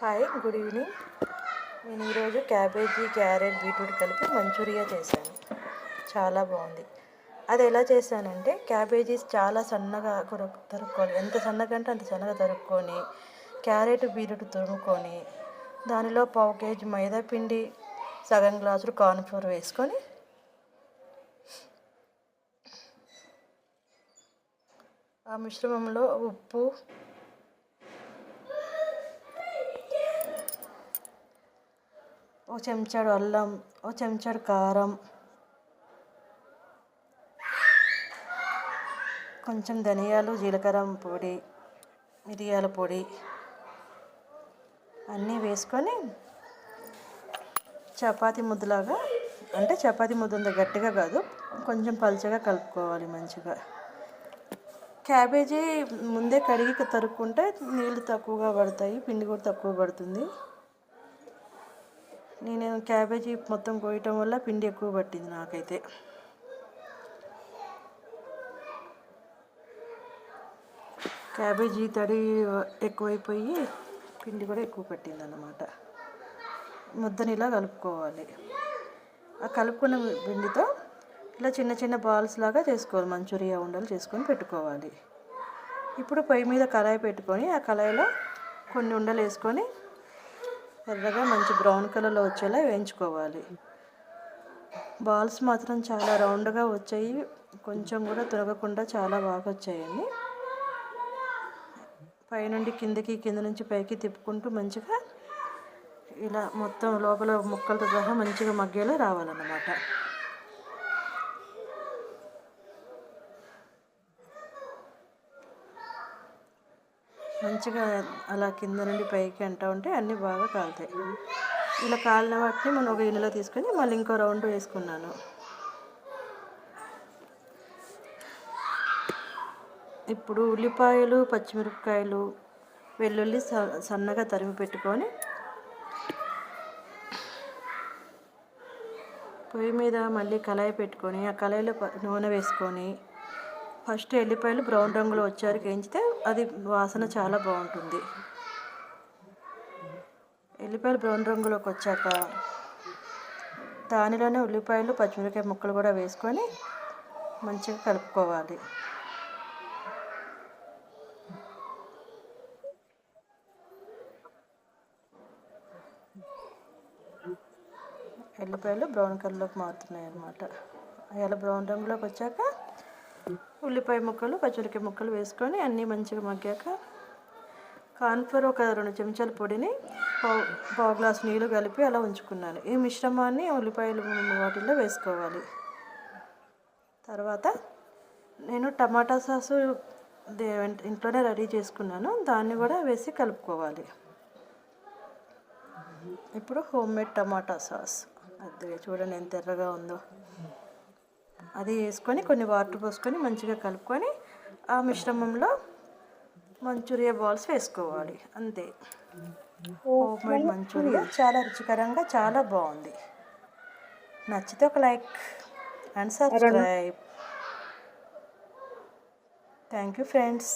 Hi good evening. నేను ఈరోజు cabbage carrot beetroot కలిపి మంచూరియా చేశాను. చాలా బాగుంది. అది ఎలా చేశానంటే క్యాబేజీస్ చాలా సన్నగా తరుక్కోవాలి. ఎంత సన్నగా అంటే అంత సన్నగా తరుక్కొని క్యారెట్ బీట్రూట్ తురుముకొని దానిలో పావు కేజీ మైదా పిండి సగం గ్లాసులు కార్న్ఫ్లోర్ వేసుకొని ఆ మిశ్రమంలో ఉప్పు ఓ చెంచాడు అల్లం ఓ చెంచాడు కారం. కొంచెం ధనియాలు జీలకర్ర పొడి మిరియాల పొడి అన్నీ వేసుకొని చపాతి ముద్దలాగా అంటే చపాతి ముద్ద అంత గట్టిగా కాదు కొంచెం పలుచగా కలుపుకోవాలి మంచిగా. క్యాబేజీ ముందే కడిగి తరుక్కుంటే నీళ్ళు తక్కువగా పడతాయి పిండి కూడా తక్కువ పడుతుంది. నేను క్యాబేజీ మొత్తం కోయటం వల్ల పిండి ఎక్కువ పట్టింది నాకైతే. క్యాబేజీ తడి ఎక్కువైపోయి పిండి కూడా ఎక్కువ పట్టింది అన్నమాట ముద్దని ఇలా కలుపుకోవాలి. ఆ కలుపుకున్న పిండితో ఇలా చిన్న చిన్న బాల్స్ లాగా చేసుకోవాలి. మంచూరియా ఉండలు చేసుకొని పెట్టుకోవాలి. ఇప్పుడు పొయ్యి మీద కళాయి పెట్టుకొని ఆ కళాయిలో కొన్ని ఉండలు వేసుకొని ఎర్రగా మంచి బ్రౌన్ కలర్లో వచ్చేలా వేయించుకోవాలి. బాల్స్ మాత్రం చాలా రౌండ్గా వచ్చాయి. కొంచెం కూడా తొలగకుండా చాలా బాగా వచ్చాయండి. పైనుండి కిందకి కింద నుంచి పైకి తిప్పుకుంటూ మంచిగా ఇలా మొత్తం లోపల ముక్కలతో సహా మంచిగా మగ్గేలా రావాలన్నమాట. మంచిగా అలా కింద నుండి పైకి అంటూ ఉంటే అన్నీ బాగా కాలుతాయి. ఇలా కాలిన వాటిని మనం ఒక గిన్నెలో తీసుకొని మళ్ళీ ఇంకో రౌండ్ వేసుకున్నాను. ఇప్పుడు ఉల్లిపాయలు పచ్చిమిరపకాయలు వెల్లుల్లి స- సన్నగా తరిమి పెట్టుకొని పొయ్యి మీద మళ్ళీ కళాయి పెట్టుకొని ఆ కళాయిలో నూనె వేసుకొని ఫస్ట్ ఎల్లిపాయలు బ్రౌన్ రంగులో వచ్చారు వేయించితే అది వాసన చాలా బాగుంటుంది. ఎల్లిపాయలు బ్రౌన్ రంగులోకి వచ్చాక దానిలోనే ఉల్లిపాయలు పచ్చిమిరపకాయ ముక్కలు కూడా వేసుకొని మంచిగా కలుపుకోవాలి. ఎల్లిపాయలు బ్రౌన్ కలర్లోకి మారుతున్నాయి అన్నమాట అలా బ్రౌన్ రంగులోకి వచ్చాక ఉల్లిపాయ ముక్కలు పచ్చిమిరపకాయ ముక్కలు వేసుకొని అన్నీ మంచిగా మగ్గాక కాన్ఫర్ ఒక రెండు చెంచాల పొడిని పావు పావు గ్లాస్ నీళ్ళు కలిపి అలా ఉంచుకున్నాను. ఈ మిశ్రమాన్ని ఉల్లిపాయలు వాటిల్లో వేసుకోవాలి. తర్వాత నేను టమాటా సాసు ఇంట్లోనే రెడీ చేసుకున్నాను. దాన్ని కూడా వేసి కలుపుకోవాలి. ఇప్పుడు హోమ్ మేడ్ టమాటా సాస్. అది చూడండి ఎంత ఎర్రగా ఉందో. అది వేసుకొని కొన్ని వాటర్ పోసుకొని మంచిగా కలుపుకొని ఆ మిశ్రమంలో మంచూరియా బాల్స్ వేసుకోవాలి. అంతే. Home made Manchurian. చాలా రుచికరంగా చాలా బాగుంది. నచ్చితే ఒక like and subscribe. Thank you friends.